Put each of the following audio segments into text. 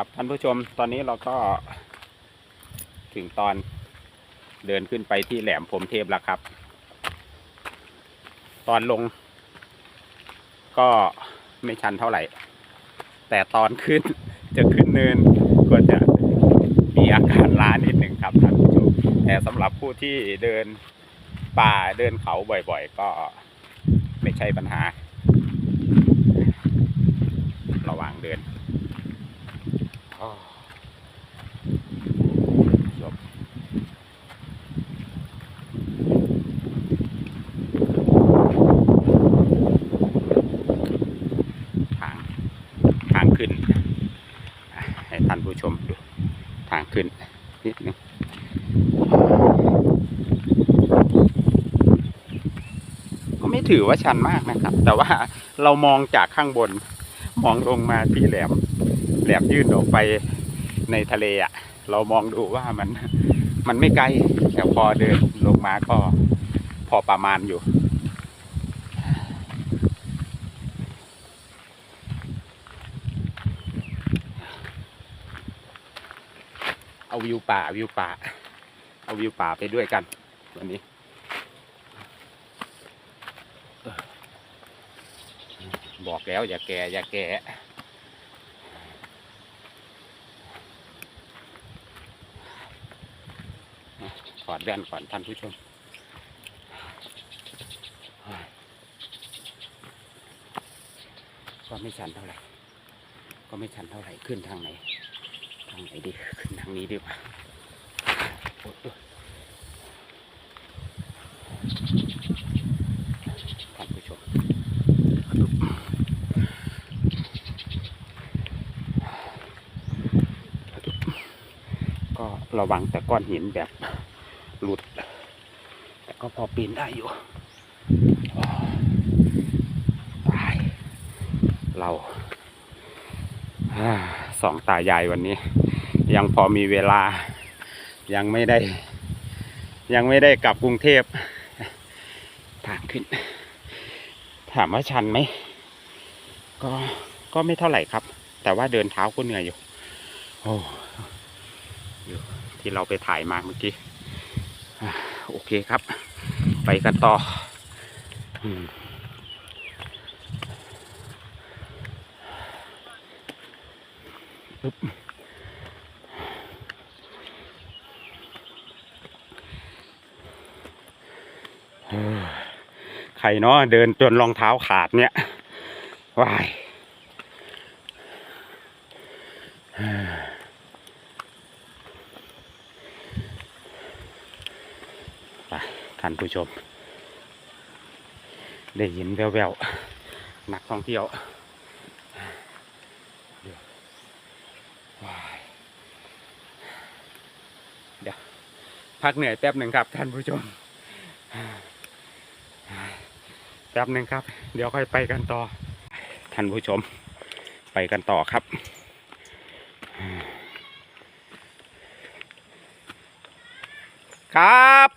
ครับท่านผู้ชมตอนนี้เราก็ถึงตอนเดินขึ้นไปที่แหลมพรมเทพแล้วครับ ตอนลง ก็ไม่ชันเท่าไหร่ แต่ตอนขึ้นจะขึ้นเนินก็จะมีอาการล้านิดหนึ่งครับท่านผู้ชมแต่สำหรับผู้ที่เดินป่าเดินเขาบ่อยๆ ก็ไม่ใช่ปัญหา ระหว่างเดิน อ้อจบทางทาง ขึ้นให้ท่านผู้ชมดูทางขึ้นนิดนึงก็ไม่ถือว่าชันมากนะครับ แต่ว่าเรามองจากข้างบน มองลงมาที่แหลม แหลมยื่นออกไปในทะเลอะ เรามองดูว่ามันมันไม่ไกลแต่พอเดินลงมาก็พอประมาณอยู่ เอาวิวป่าวิวป่า เอาวิวป่าไปด้วยกันวันนี้บอกแล้วอย่าแก่อย่าแก่ ถอดแว่นก่อนท่านผู้ชมก็ไม่ชันเท่าไหร่ ก็ไม่ชันเท่าไหร่ขึ้นทางไหน ทางไหนดี ขึ้นทางนี้ดีกว่าท่านผู้ชมก็ระวังแต่ก้อนหินแบบ หลุด แต่ก็พอปีนได้อยู่ตายเราอ่าสองตายายวันนี้ ยังพอมีเวลา ยังไม่ได้ ยังไม่ได้กลับกรุงเทพทางขึ้น ถามว่าชันไหม ก็ก็ไม่เท่าไหร่ครับ แต่ว่าเดินเท้าก็เหนื่อยอยู่ โอ้ที่เราไปถ่ายมาเมื่อกี้อ่า โอเคครับ ไปกันต่อใครเนาะเดินจนรองเท้าขาดเนี่ยวายเฮ้ย ไป ท่านผู้ชม ได้ยินแววๆนักท่องเที่ยวเดี๋ยวว้ายเดี๋ยวพักเหนื่อยแป๊บหนึ่งครับท่านผู้ชมแป๊บหนึ่งครับ เดี๋ยวค่อยไปกันต่อ ท่านผู้ชม ไปกันต่อครับครับ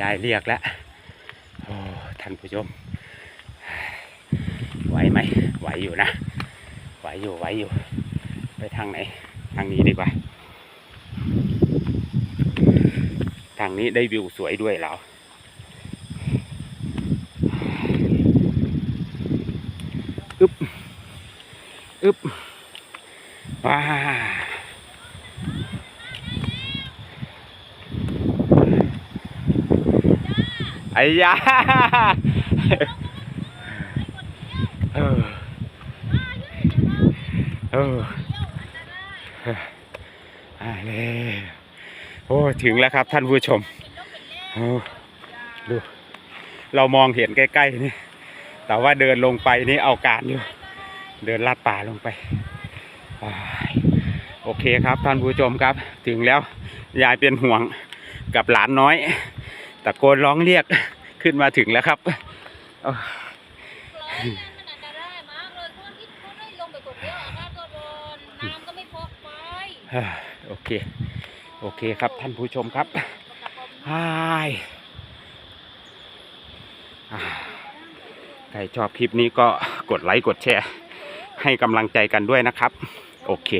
ยายเรียกแล้วโอ้ท่านผู้ชมไหวไหมไหวอยู่นะไหวอยู่ไหวอยู่ ไปทางไหน ทางนี้ดีกว่า ทางนี้ได้วิวสวยด้วยแล้วอึบอึบว้า อ้ยาเออเอออ่าเลยโอ้ถึงแล้วครับท่านผู้ชมดูเรามองเห็นใกล้ๆนี่ แต่ว่าเดินลงไปนี่เอาการอยู่ เดินลาดป่าลงไป โอเคครับท่านผู้ชมครับ ถึงแล้วยายเป็นห่วงกับหลานน้อย ตะโกนร้องเรียกขึ้นมาถึงแล้วครับเอ้าร้อนนั่นมันอันตรายมากเลยเพราะว่าที่เขาได้ลงไปกดเดียวอากาศก็ร้อนน้ำก็ไม่พอไปอ่าโอเค โอเคครับท่านผู้ชมครับตะกอนอ้ายอ่าใครชอบคลิปนี้ก็กดไลค์กดแชร์ ให้กำลังใจกันด้วยนะครับ โอเค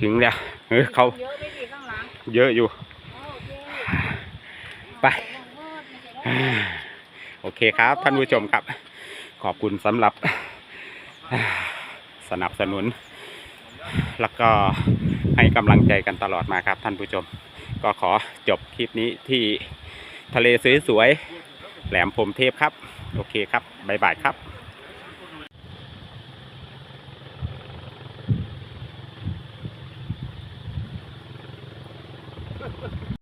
ถึงแล้ว เออเขาเยอะไปดิข้างหลังเยอะอยู่อ๋อโอเค ไปโอเคครับท่านผู้ชมครับ ขอบคุณสำหรับสนับสนุน แล้วก็ให้กำลังใจกันตลอดมาครับท่านผู้ชม ก็ขอจบคลิปนี้ที่ทะเลสวยๆแหลมพรมเทพครับ โอเคครับบ๊ายบายครับ